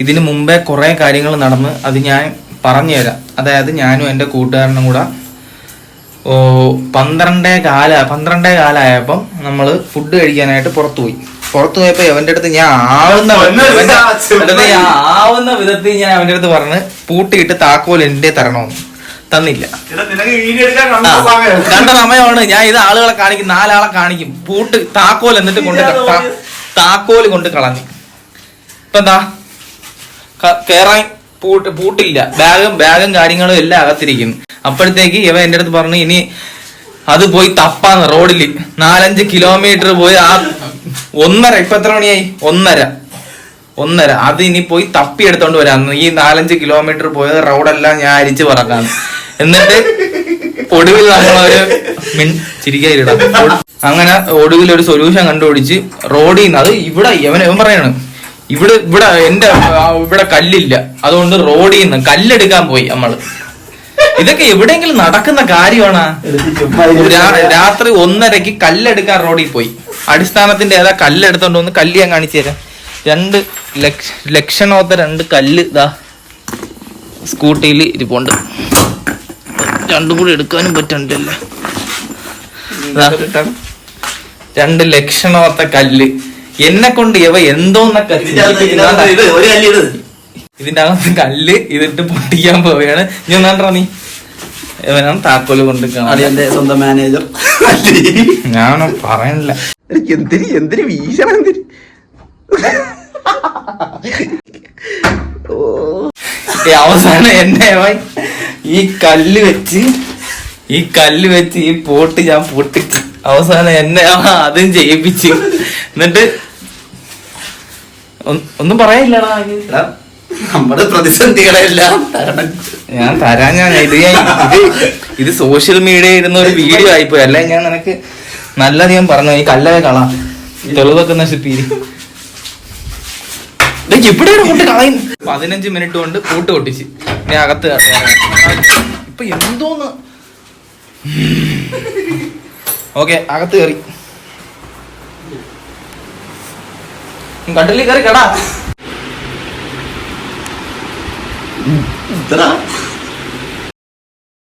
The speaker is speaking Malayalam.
ഇതിനു മുമ്പേ കുറേ കാര്യങ്ങൾ നടന്ന് അത് ഞാൻ പറഞ്ഞുതരാം. അതായത് ഞാനും എന്റെ കൂട്ടുകാരനും കൂടെ ഓ പന്ത്രണ്ടേ കാല പന്ത്രണ്ടേ കാലായപ്പം നമ്മൾ ഫുഡ് കഴിക്കാനായിട്ട് പുറത്തു പോയി പുറത്തു പോയപ്പോ അവന്റെ അടുത്ത് ഞാൻ ആവുന്ന ആവുന്ന വിധത്തിൽ ഞാൻ അവന്റെ അടുത്ത് പറഞ്ഞ് പൂട്ടിയിട്ട് താക്കോൽ എന്റെ തരണമെന്ന് തന്നില്ല. രണ്ട കണ്ട സമയമാണ്. ഞാൻ ഇത് ആളുകളെ കാണിക്കും നാലാളെ കാണിക്കും. പൂട്ട് താക്കോൽ എന്നിട്ട് കൊണ്ട് താക്കോൽ കൊണ്ട് കളഞ്ഞു. ഇപ്പൊ എന്താ? ക- കേറാൻ പൂട്ട് പൂട്ടില്ല. ബാഗും ബാഗും കാര്യങ്ങളും എല്ലാം അകത്തിരിക്കുന്നു അപ്പോഴത്തേക്ക് ഇവ എന്റെ അടുത്ത് പറഞ്ഞു ഇനി അത് പോയി തപ്പാന്ന് റോഡിൽ. നാലഞ്ച് കിലോമീറ്റർ പോയി ആ ഒന്നര ഇപ്പൊ എത്ര മണിയായി? ഒന്നര. ഒന്നര. അത് ഇനി പോയി തപ്പി എടുത്തോണ്ട് വരാന്ന് ഈ നാലഞ്ച് കിലോമീറ്റർ പോയത് റോഡെല്ലാം ഞാൻ അരിച്ചു പറക്കാന്ന് എന്നിട്ട് ഒടുവിൽ നമ്മളൊരു മിൻ അങ്ങനെ ഒടുവിൽ ഒരു സൊല്യൂഷൻ കണ്ടുപിടിച്ച് റോഡിൽ നിന്ന് അത് ഇവിടെ ഇവൻ ഇവൻ പറയാണ് ഇവിടെ ഇവിടെ എന്റെ ഇവിടെ കല്ലില്ല. അതുകൊണ്ട് റോഡിൽ നിന്ന് കല്ലെടുക്കാൻ പോയി നമ്മൾ. ഇതൊക്കെ എവിടെയെങ്കിലും നടക്കുന്ന കാര്യമാണ്. രാത്രി ഒന്നരക്ക് കല്ലെടുക്കാൻ റോഡിൽ പോയി. അടിസ്ഥാനത്തിന്റെ ഏതാ കല്ലെടുത്തോണ്ട് വന്ന് കല്ല് ഞാൻ കാണിച്ചു തരാം. രണ്ട് ലക്ഷ ലക്ഷണോത്ത രണ്ട് കല്ല് ഇതാ സ്കൂട്ടിയിൽ ഇരിപ്പുണ്ട്. രണ്ടും കൂടി എടുക്കാനും പറ്റണ്ടല്ലേ? രണ്ട് ലക്ഷണോത്ത കല്ല്. എന്നെ കൊണ്ട് ഇവ എന്തോന്നൊക്കെ ഇതിന്റെ അകത്ത് കല്ല് ഇതിട്ട് പൊട്ടിക്കാൻ പോവുകയാണ്. ഞാൻ നണ്ടാ നീ ഇവനാണ് താക്കോൽ കൊണ്ട് എന്റെ സ്വന്തം മാനേജർ. ഞാനോ പറയണില്ല. എനിക്ക് എന്തിരി എന്തിരി വീശണം എന്തിന്? ഈ അവസാനം എന്നെ ഈ കല്ല് വെച്ച് ഈ കല്ല് വെച്ച് ഈ പോട്ട് ഞാൻ പൊട്ടിച്ച് അവസാനം എന്നെ അതും ചെയ്യിപ്പിച്ച്. എന്നിട്ട് ഒന്നും പറയാനില്ലടാ. നമ്മുടെ പ്രതിസന്ധികളെല്ലാം തരണം. ഞാൻ തരാൻ ഞാൻ ഇത് ഞാൻ ഇത് ഇത് സോഷ്യൽ മീഡിയ ഇരുന്ന ഒരു വീഡിയോ ആയിപ്പോയി. അല്ലെ ഞാൻ നിനക്ക് നല്ലധികം പറഞ്ഞു. ഈ കല്ലവ കളാം തെളിവൊക്കെ നശിപ്പീരി എവിടെയാണ് കൊണ്ട് കളയും പതിനഞ്ച് മിനിറ്റ് കൊണ്ട് കൂട്ട് പൊട്ടിച്ച്. ഞാൻ അകത്ത്. ഇപ്പൊ എന്തോന്ന്? ഓക്കെ അകത്ത് കയറി. കട്ടിലിൽ കയറി കടാ ഇത്ര